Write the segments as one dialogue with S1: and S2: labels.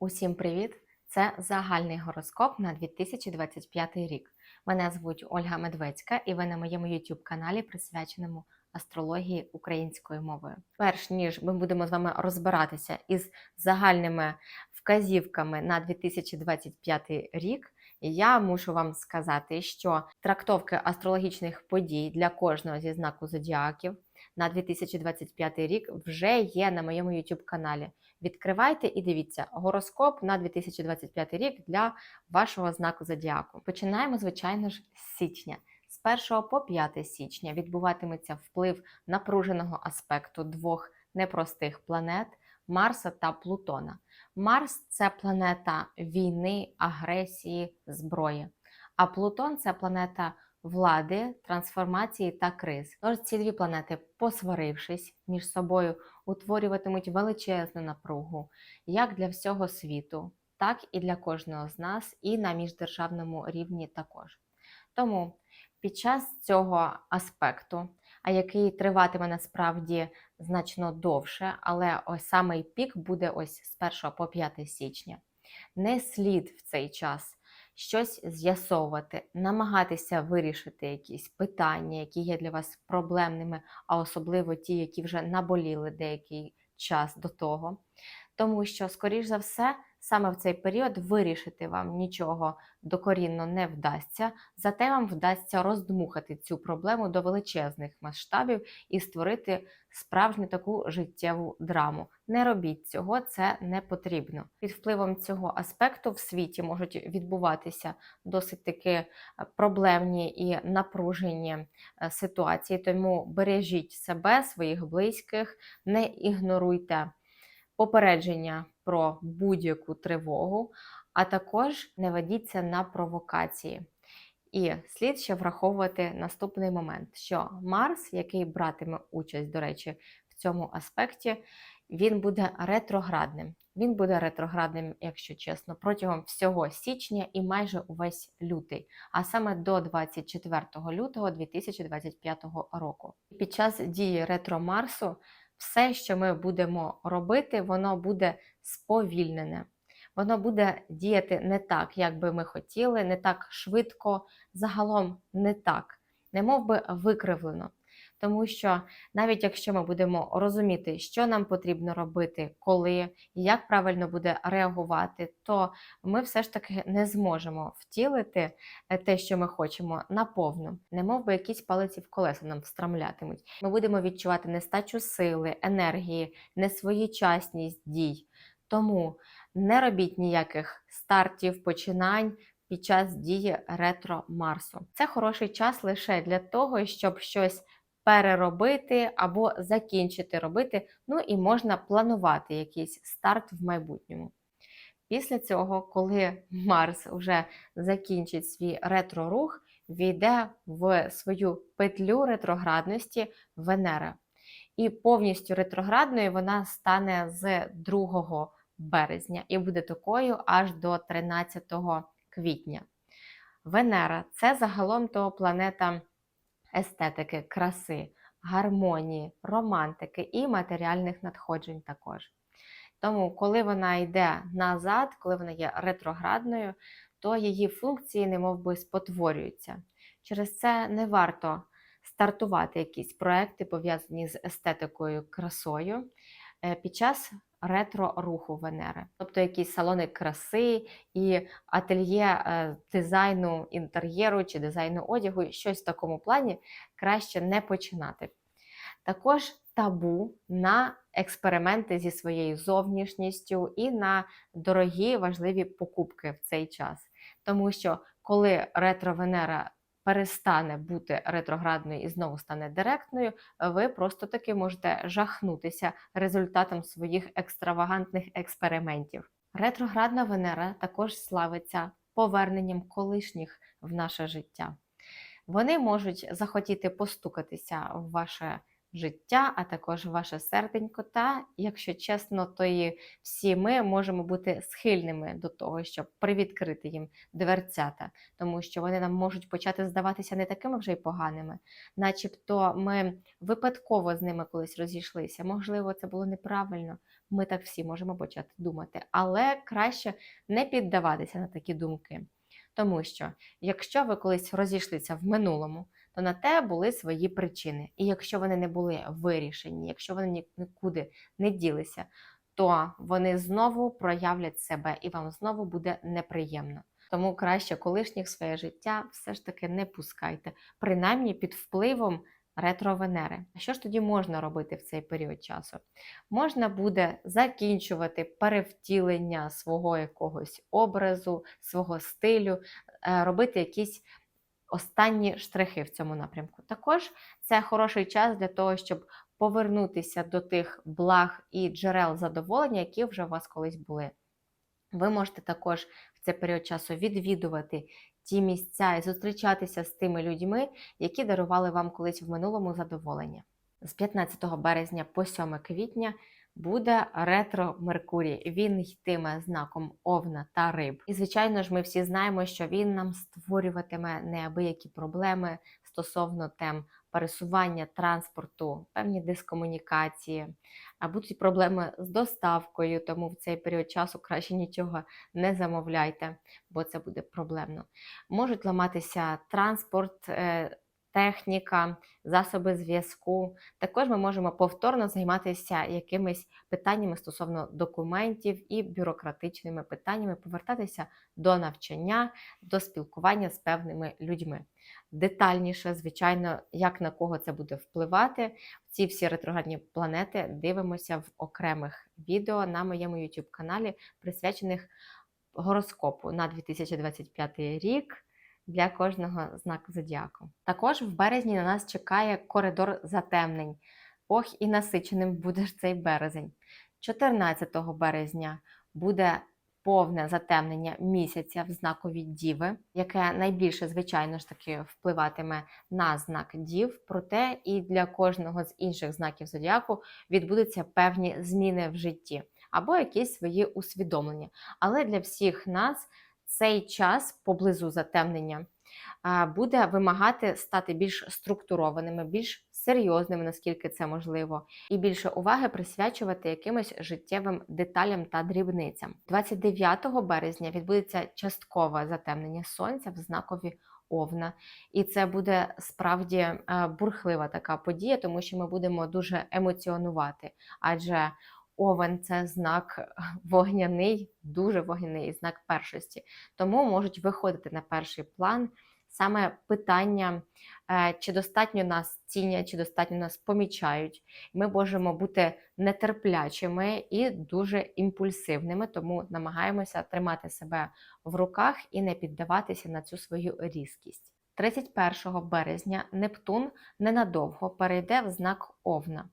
S1: Усім привіт! Це загальний гороскоп на 2025 рік. Мене звуть Ольга Медведська, і ви на моєму YouTube каналі, присвяченому астрології українською мовою. Перш ніж ми будемо з вами розбиратися із загальними вказівками на 2025 рік, я мушу вам сказати, що трактовки астрологічних подій для кожного зі знаку зодіаків на 2025 рік вже є на моєму YouTube каналі. Відкривайте і дивіться гороскоп на 2025 рік для вашого знаку зодіаку. Починаємо, звичайно ж, з січня. З 1 по 5 січня відбуватиметься вплив напруженого аспекту двох непростих планет Марса та Плутона. Марс це планета війни, агресії, зброї. А Плутон це планета влади, трансформації та криз. Тож ці дві планети, посварившись між собою, утворюватимуть величезну напругу як для всього світу, так і для кожного з нас, і на міждержавному рівні також. Тому під час цього аспекту, а який триватиме насправді значно довше, але ось самий пік буде ось з 1 по 5 січня. Не слід в цей час щось з'ясовувати, намагатися вирішити якісь питання, які є для вас проблемними, а особливо ті, які вже наболіли деякий час до того. Тому що, скоріш за все, саме в цей період вирішити вам нічого докорінно не вдасться, зате вам вдасться роздмухати цю проблему до величезних масштабів і створити справжню таку життєву драму. Не робіть цього, це не потрібно. Під впливом цього аспекту в світі можуть відбуватися досить таки проблемні і напружені е, ситуації. Тому бережіть себе, своїх близьких, не ігноруйте попередження про будь-яку тривогу, а також не ведіться на провокації. І слід ще враховувати наступний момент, що Марс, який братиме участь, до речі, в цьому аспекті, він буде ретроградним. Він буде ретроградним, якщо чесно, протягом всього січня і майже увесь лютий, а саме до 24 лютого 2025 року. Під час дії ретро Марсу все, що ми будемо робити, воно буде сповільнене. Воно буде діяти не так, як би ми хотіли, не так швидко, загалом не так, не мов би викривлено. Тому що навіть якщо ми будемо розуміти, що нам потрібно робити, коли як правильно буде реагувати, то ми все ж таки не зможемо втілити е, те, що ми хочемо, наповну. Не мов би якісь палиці в колеса нам встрамлятимуть. Ми будемо відчувати нестачу сили, енергії, несвоєчасність дій. Тому не робіть ніяких стартів, починань. Під час дії ретро Марсу. Це хороший час лише для того, щоб щось переробити або закінчити робити. Ну і можна планувати якийсь старт в майбутньому. Після цього, коли Марс вже закінчить свій ретро-рух, війде в свою петлю ретроградності Венера. І повністю ретроградною вона стане з 2 березня і буде такою аж до 13 квітня. Венера це загалом то планета естетики, краси, гармонії, романтики і матеріальних надходжень також. Тому, коли вона йде назад, коли вона є ретроградною, то її функції немов би спотворюються. Через це не варто стартувати якісь проекти, пов'язані з естетикою, красою е, під час ретро-руху Венери, тобто якісь салони краси і ательє е, дизайну інтер'єру чи дизайну одягу, щось в такому плані краще не починати. Також табу на експерименти зі своєю зовнішністю і на дорогі важливі покупки в цей час. Тому що коли ретро-Венера перестане бути ретроградною і знову стане директною, ви просто таки можете жахнутися результатом своїх екстравагантних експериментів. Ретроградна Венера також славиться поверненням колишніх в наше життя. Вони можуть захотіти постукатися в ваше життя, а також ваше серденько. Та, якщо чесно, то і всі ми можемо бути схильними до того, щоб привідкрити їм дверцята, тому що вони нам можуть почати здаватися не такими вже й поганими, начебто ми випадково з ними колись розійшлися. Можливо, це було неправильно, Ми так всі можемо почати думати, але краще не піддаватися на такі думки. Тому що, якщо ви колись розійшлися в минулому, то на те були свої причини. І якщо вони не були вирішені, якщо вони нікуди не ділися, то вони знову проявлять себе і вам знову буде неприємно. Тому краще колишніх своє життя все ж таки не пускайте, принаймні під впливом ретро-венери. А що ж тоді можна робити в цей період часу? Можна буде закінчувати перевтілення свого якогось образу, свого стилю, е, робити якісь останні штрихи в цьому напрямку. Також це хороший час для того, щоб повернутися до тих благ і джерел задоволення, які вже у вас колись були. Ви можете також в цей період часу відвідувати ті місця і зустрічатися з тими людьми, які дарували вам колись в минулому задоволення. З 15 березня по 7 квітня буде ретро Меркурій. Він йтиме знаком Овна та Риб. І звичайно ж, ми всі знаємо, що він нам створюватиме неабиякі проблеми стосовно тем пересування транспорту, певні дискомунікації, а будуть проблеми з доставкою, тому в цей період часу краще нічого не замовляйте, бо це буде проблемно. Можуть ламатися транспорт. Техніка, засоби зв'язку. Також ми можемо повторно займатися якимись питаннями стосовно документів і бюрократичними питаннями, повертатися до навчання, до спілкування з певними людьми. Детальніше, звичайно, як на кого це буде впливати. Ці всі ретроградні планети дивимося в окремих відео на моєму YouTube каналі, присвячених гороскопу на 2025 рік для кожного знаку зодіаку. Також в березні на нас чекає коридор затемнень. Ох, і насиченим буде ж цей березень. 14 березня буде повне затемнення місяця в знакові Діви, яке найбільше, звичайно ж таки, впливатиме на знак Дів. Проте і для кожного з інших знаків зодіаку відбудуться певні зміни в житті або якісь свої усвідомлення. Але для всіх нас цей час поблизу затемнення буде вимагати стати більш структурованими, більш серйозними, наскільки це можливо, і більше уваги присвячувати якимось життєвим деталям та дрібницям. 29 березня відбудеться часткове затемнення сонця в знакові Овна, і це буде справді е, бурхлива така подія, тому що ми будемо дуже емоціонувати, адже Овен це знак вогняний, дуже вогняний знак першості. Тому можуть виходити на перший план саме питання, е, чи достатньо нас цінять, чи достатньо нас помічають. Ми можемо бути нетерплячими і дуже імпульсивними, тому намагаємося тримати себе в руках і не піддаватися на цю свою різкість. 31 березня Нептун ненадовго перейде в знак Овна.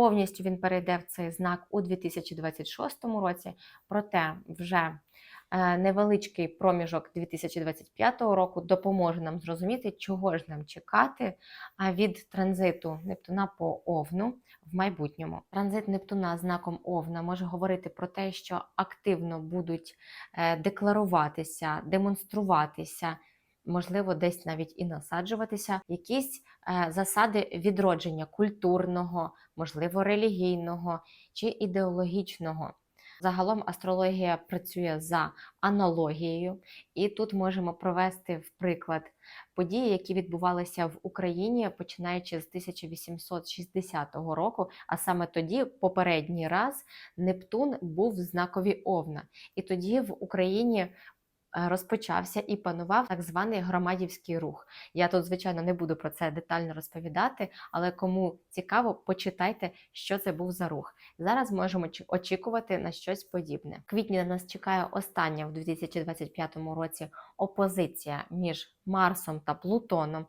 S1: Повністю він перейде в цей знак у 2026 році, проте вже е, невеличкий проміжок 2025 року допоможе нам зрозуміти, чого ж нам чекати від транзиту Нептуна по Овну в майбутньому. Транзит Нептуна знаком Овна може говорити про те, що активно будуть е, декларуватися, демонструватися. Можливо, десь навіть і насаджуватися якісь е, засади відродження культурного, можливо, релігійного чи ідеологічного. Загалом астрологія працює за аналогією, і тут можемо провести в приклад події, які відбувалися в Україні починаючи з 1860 року. А саме тоді, попередній раз, Нептун був в знакові Овна, і тоді в Україні. Е, Розпочався і панував так званий громадівський рух. Я тут, звичайно, не буду про це детально розповідати, але кому цікаво, почитайте, що це був за рух. Зараз можемо очікувати на щось подібне. В квітні на нас чекає остання в 2025 році опозиція між Марсом та Плутоном.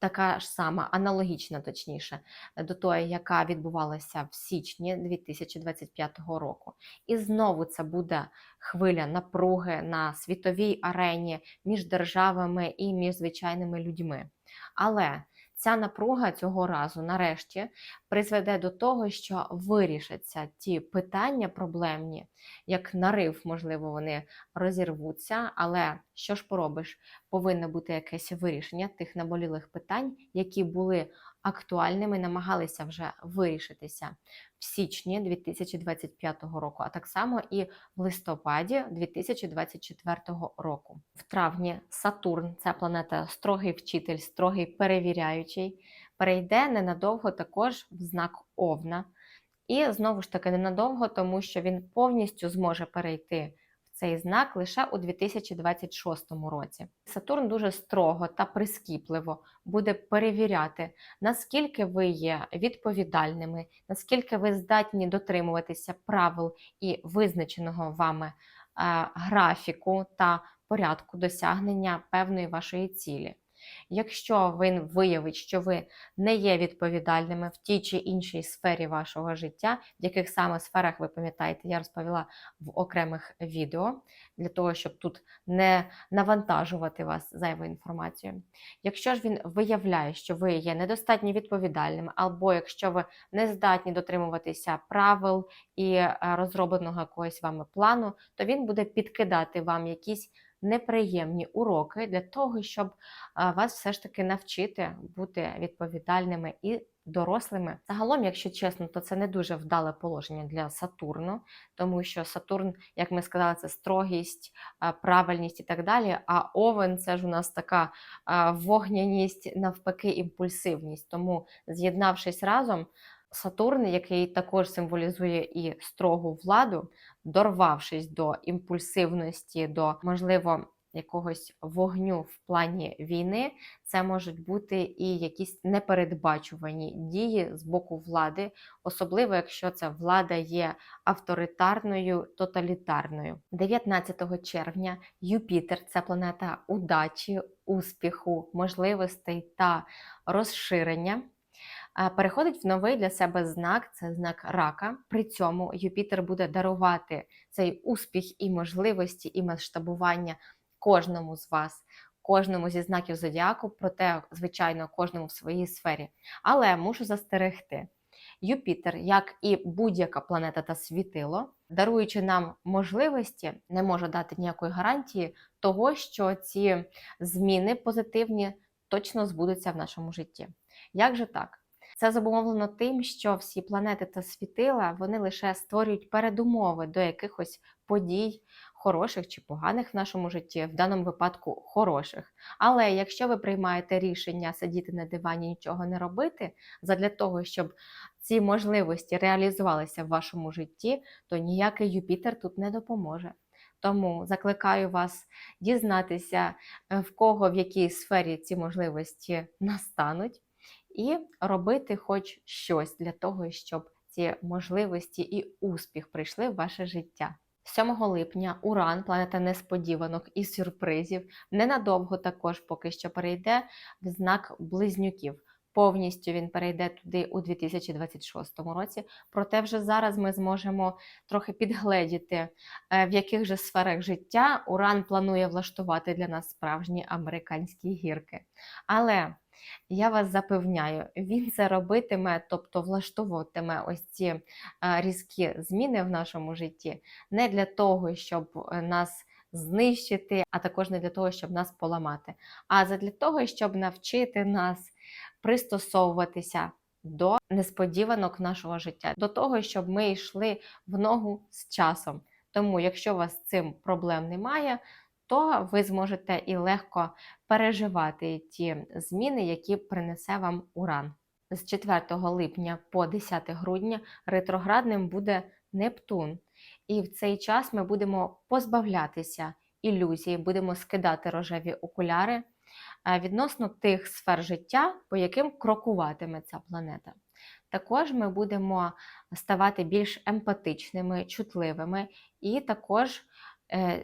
S1: Така ж сама, аналогічна, точніше, до тої, яка відбувалася в січні 2025 року. І знову це буде хвиля напруги на світовій арені між державами і між звичайними людьми. Але ця напруга цього разу, нарешті, призведе до того, що вирішаться ті питання проблемні, як нарив, можливо, вони розірвуться. Але що ж поробиш? Повинно бути якесь вирішення тих наболілих питань, які були актуальними, намагалися вже вирішитися в січні 2025 року, а так само і в листопаді 2024 року. В травні Сатурн, це планета строгий вчитель, строгий перевіряючий, перейде ненадовго також в знак Овна. І знову ж таки ненадовго, тому що він повністю зможе перейти цей знак лише у 2026 році. Сатурн дуже строго та прискіпливо буде перевіряти, наскільки ви є відповідальними, наскільки ви здатні дотримуватися правил і визначеного вами е, графіку та порядку досягнення певної вашої цілі. Якщо він виявить, що ви не є відповідальними в тій чи іншій сфері вашого життя, в яких саме сферах ви пам'ятаєте, я розповіла в окремих відео для того, щоб тут не навантажувати вас зайвою інформацією. Якщо ж він виявляє, що ви є недостатньо відповідальними, або якщо ви не здатні дотримуватися правил і е, розробленого якогось вами плану, то він буде підкидати вам якісь неприємні уроки для того, щоб вас все ж таки навчити бути відповідальними і дорослими. Загалом, якщо чесно, то це не дуже вдале положення для Сатурну, тому що Сатурн, як ми сказали, це строгість, правильність і так далі. А Овен це ж у нас така вогняність, навпаки, імпульсивність. Тому, з'єднавшись разом. Сатурн, який також символізує і строгу владу, дорвавшись до імпульсивності, до можливо якогось вогню в плані війни, це можуть бути і якісь непередбачувані дії з боку влади, особливо якщо ця влада є авторитарною, тоталітарною. 19 червня Юпітер це планета удачі, успіху, можливостей та розширення переходить в новий для себе знак це знак рака. При цьому Юпітер буде дарувати цей успіх і можливості, і масштабування кожному з вас. Кожному зі знаків зодіаку, проте, звичайно, кожному в своїй сфері. Але мушу застерегти. Юпітер, як і будь-яка планета та світило, даруючи нам можливості, не може дати ніякої гарантії того, що ці зміни позитивні точно збудуться в нашому житті. Як же так? Це зумовлено тим, що всі планети та світила вони лише створюють передумови до якихось подій, хороших чи поганих в нашому житті, в даному випадку хороших. Але якщо ви приймаєте рішення сидіти на дивані, нічого не робити, задля того, щоб ці можливості реалізувалися в вашому житті, то ніякий Юпітер тут не допоможе. Тому закликаю вас дізнатися, е, в кого в якій сфері ці можливості настануть і робити хоч щось для того, щоб ці можливості і успіх прийшли в ваше життя. 7 липня Уран, планета несподіванок і сюрпризів, ненадовго також поки що перейде в знак близнюків. Повністю він перейде туди у 2026 році. Проте вже зараз ми зможемо трохи підгледіти, е, в яких же сферах життя Уран планує влаштувати для нас справжні американські гірки. Але я вас запевняю, він це робитиме, тобто влаштовуватиме ось ці е, різкі зміни в нашому житті, не для того, щоб е, нас знищити, а також не для того, щоб нас поламати, а для того, щоб навчити нас пристосовуватися до несподіванок нашого життя, до того, щоб ми йшли в ногу з часом. Тому, якщо у вас з цим проблем немає, то ви зможете і легко переживати ті зміни, які принесе вам уран. З 4 липня по 10 грудня ретроградним буде Нептун. І в цей час ми будемо позбавлятися ілюзії, будемо скидати рожеві окуляри е, відносно тих сфер життя, по яким крокуватиме ця планета. Також ми будемо ставати більш емпатичними, чутливими, і також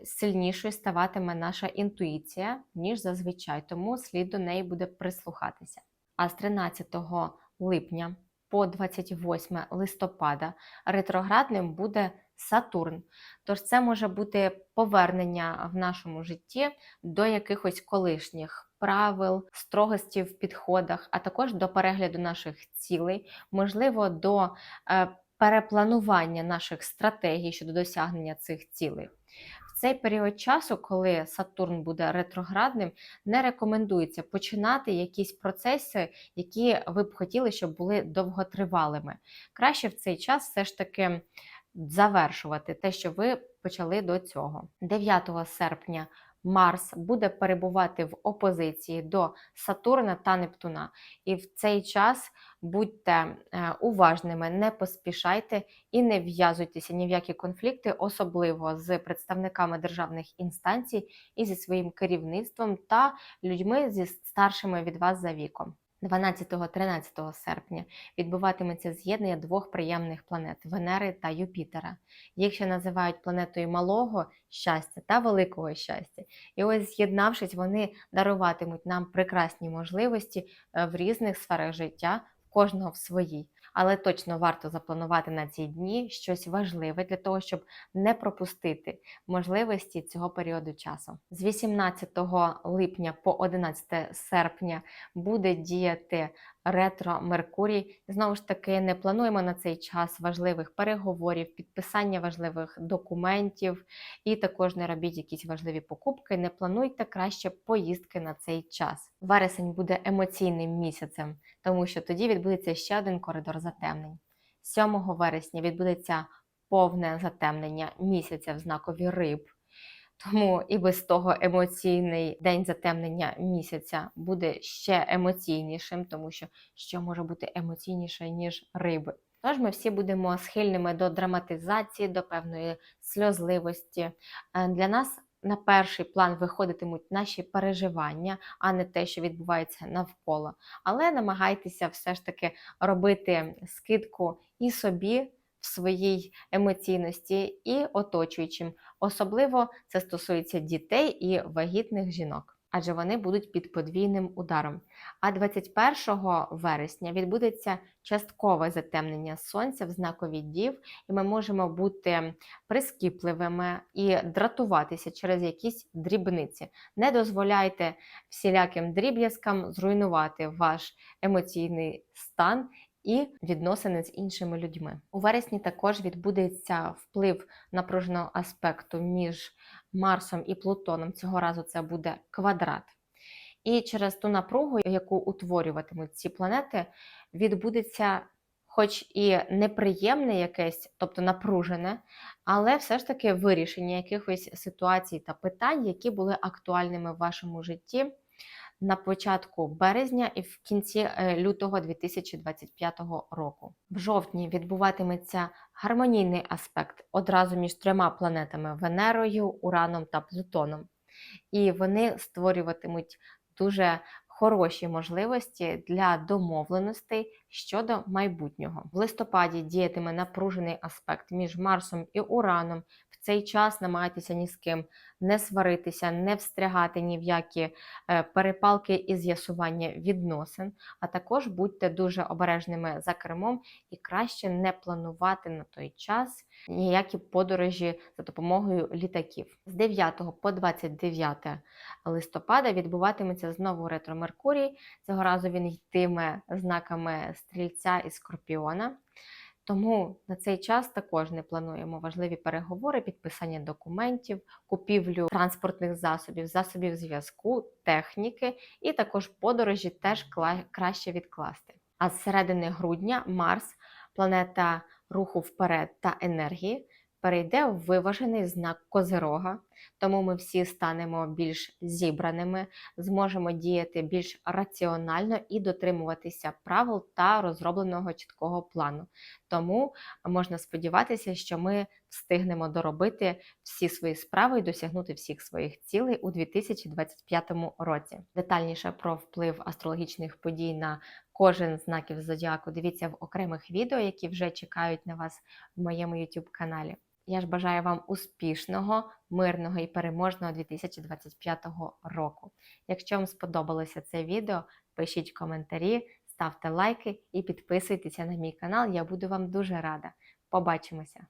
S1: сильнішою ставатиме наша інтуїція, ніж зазвичай, тому слід до неї буде прислухатися. А з 13 липня по 28 листопада ретроградним буде Сатурн. Тож це може бути повернення в нашому житті до якихось колишніх правил, строгості в підходах, а також до перегляду наших цілей, можливо, до е, перепланування наших стратегій щодо досягнення цих цілей В цей період часу, коли Сатурн буде ретроградним, не рекомендується починати якісь процеси, які ви б хотіли, щоб були довготривалими. Краще в цей час все ж таки завершувати те, що ви почали до цього. 9 серпня Марс буде перебувати в опозиції до Сатурна та Нептуна. І в цей час будьте е, уважними, не поспішайте і не в'язуйтеся ні в які конфлікти, особливо з представниками державних інстанцій і зі своїм керівництвом та людьми зі старшими від вас за віком. 12-13 серпня відбуватиметься з'єднання двох приємних планет Венери та Юпітера. Їх ще називають планетою малого щастя та великого щастя. І ось, з'єднавшись, вони даруватимуть нам прекрасні можливості е, в різних сферах життя, кожного в своїй. Але точно варто запланувати на ці дні щось важливе для того, щоб не пропустити можливості цього періоду часу. З 18 липня по 11 серпня буде діяти ретро Меркурій. Знову ж таки, не плануємо на цей час важливих переговорів, підписання важливих документів, і також не робіть якісь важливі покупки. Не плануйте краще поїздки на цей час. Вересень буде емоційним місяцем, тому що тоді відбудеться ще один коридор затемнень. 7 вересня відбудеться повне затемнення місяця в знакові риб. Тому і без того емоційний день затемнення місяця буде ще емоційнішим, тому що що може бути емоційніше, ніж риби. Тож ми всі будемо схильними до драматизації, до певної сльозливості. Е, Для нас на перший план виходитимуть наші переживання, а не те, що відбувається навколо. Але намагайтеся все ж таки робити скидку і собі своїй емоційності, і оточуючим. Особливо це стосується дітей і вагітних жінок. Адже вони будуть під подвійним ударом. А 21 вересня відбудеться часткове затемнення сонця в знакові дів, і ми можемо бути прискіпливими і дратуватися через якісь дрібниці. Не дозволяйте всіляким дріб'язкам зруйнувати ваш емоційний стан. І відносини з іншими людьми. У вересні також відбудеться вплив напруженого аспекту між Марсом і Плутоном. Цього разу це буде квадрат. І через ту напругу, яку утворюватимуть ці планети, відбудеться, хоч і неприємне якесь, тобто напружене, але все ж таки вирішення якихось ситуацій та питань, які були актуальними в вашому житті на початку березня і в кінці е, лютого 2025 року. В жовтні відбуватиметься гармонійний аспект одразу між трьома планетами Венерою, Ураном та Плутоном. І вони створюватимуть дуже хороші можливості для домовленостей щодо майбутнього. В листопаді діятиме напружений аспект між Марсом і Ураном. В цей час намагайтеся ні з ким не сваритися, не встрягати ні в які е, перепалки і з'ясування відносин, а також будьте дуже обережними за кермом і краще не планувати на той час ніякі подорожі за допомогою літаків. З 9 по 29 листопада відбуватиметься знову ретро Меркурій. Цього разу він йтиме знаками стрільця і скорпіона. Тому на цей час також не плануємо важливі переговори, підписання документів, купівлю транспортних засобів, засобів зв'язку, техніки і також подорожі теж краще відкласти. А з середини грудня Марс, планета руху вперед та енергії, перейде в виважений знак Козирога, тому ми всі станемо більш зібраними, зможемо діяти більш раціонально і дотримуватися правил та розробленого чіткого плану. Тому можна сподіватися, що ми встигнемо доробити всі свої справи і досягнути всіх своїх цілей у 2025 році. Детальніше про вплив астрологічних подій на кожен знаків зодіаку дивіться в окремих відео, які вже чекають на вас в моєму YouTube каналі. Я ж бажаю вам успішного, мирного і переможного 2025 року. Якщо вам сподобалося це відео, пишіть коментарі, ставте лайки і підписуйтеся на мій канал. Я буду вам дуже рада. Побачимося!